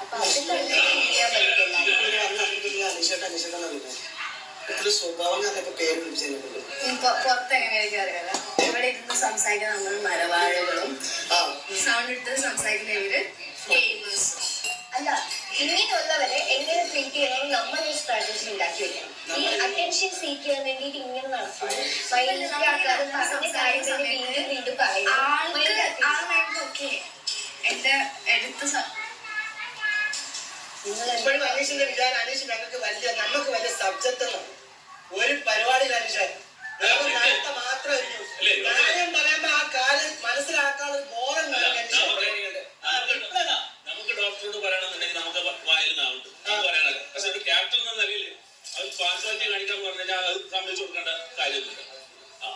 അപ്പൊ അതിലാണ് ചെയ്യാൻ പറ്റില്ല ഇത്ര സ്വഭാവം ഞാനൊക്കെ പേര് വിളിച്ചതിനെ പുറത്ത് എങ്ങനെയായിരിക്കും അറിയാലോ ഇവിടെ ഇരുന്ന് സംസാരിക്കുന്ന നമ്മൾ മലവാഴികളും ആ. സൗണ്ട് എടുത്ത് സംസാരിക്കുന്ന ഇവർ അല്ല ഇങ്ങനെയുള്ളവരെ എങ്ങനെ ട്രീറ്റ് ചെയ്യണം നമ്മൾ ഒരു സ്ട്രാറ്റജി ഉണ്ടാക്കി വെക്കണം. ഈ അറ്റൻഷൻ സീക്ക് ചെയ്യാൻ വേണ്ടിയിട്ട് ഇങ്ങനെ നടക്കും. മനസ്സിലാക്കാതെ പറഞ്ഞ കാര്യങ്ങൾ വീണ്ടും വീണ്ടും പറയും. ഓക്കെ എന്റെ എടുത്ത് നിങ്ങൾ എപ്പോഴും അനീഷിന്റെ വിചാരം പറഞ്ഞു കഴിഞ്ഞാൽ അത് സമ്മതിച്ചു കൊടുക്കേണ്ട കാര്യമില്ല ആ.